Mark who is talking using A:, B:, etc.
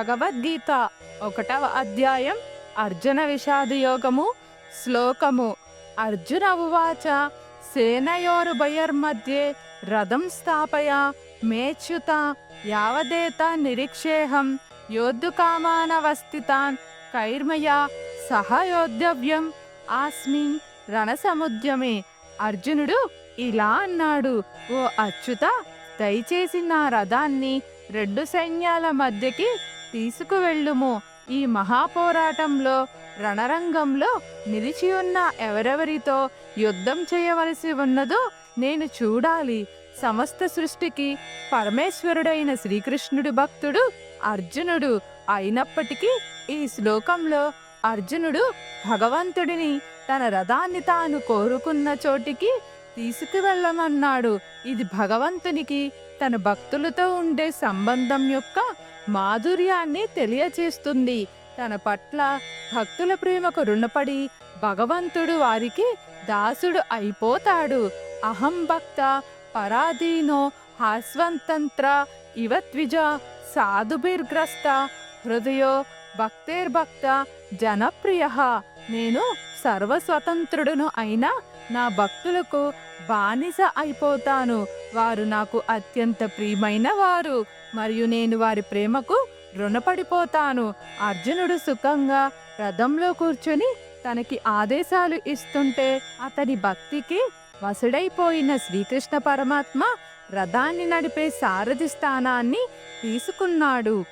A: భగవద్గీత ఒకటవ అధ్యాయం అర్జున విషాద యోగము శ్లోకము. అర్జున ఉవాచ సేనయోరుభయర్మధ్యే రథం స్థాపయ మేచ్యుత యావదేత నిరీక్షేహం యోద్ధుకామానవస్థితాన్ కైర్మయా సహయోద్ధవ్యం ఆస్మిన్ రణసముద్యమే. అర్జునుడు ఇలా అన్నాడు ఓ అచ్యుత దయచేసి నా రథాన్ని రెండు సైన్యాల మధ్యకి తీసుకువెళ్ళుము. ఈ మహాపోరాటంలో రణరంగంలో నిలిచి ఉన్న ఎవరెవరితో యుద్ధం చేయవలసి ఉన్నదో నేను చూడాలి. సమస్త సృష్టికి పరమేశ్వరుడైన శ్రీకృష్ణుడు భక్తుడు అర్జునుడు అయినప్పటికీ ఈ శ్లోకంలో అర్జునుడు భగవంతుడిని తన రథాన్ని తాను కోరుకున్న చోటికి తీసుకువెళ్ళమన్నాడు. ఇది భగవంతునికి తన భక్తులతో ఉండే సంబంధం యొక్క మాధుర్యాన్ని తెలియచేస్తుంది. తన పట్ల భక్తుల ప్రేమకు రుణపడి భగవంతుడు వారికి దాసుడు అయిపోతాడు. అహం భక్త పరాధీనో హాస్వంతంత్ర ఇవత్విజ సాధుభిర్గ్రస్త హృదయో భక్తేర్భక్త జనప్రియ. నేను సర్వస్వతంత్రుడును అయినా నా భక్తులకు బానిస అయిపోతాను. వారు నాకు అత్యంత ప్రియమైన వారు. మరియు నేను వారి ప్రేమకు రుణపడిపోతాను. అర్జునుడు సుఖంగా రథంలో కూర్చొని తనకి ఆదేశాలు ఇస్తుంటే అతని భక్తికి వసుడైపోయిన శ్రీకృష్ణ పరమాత్మ రథాన్ని నడిపే సారథి స్థానాన్ని తీసుకున్నాడు.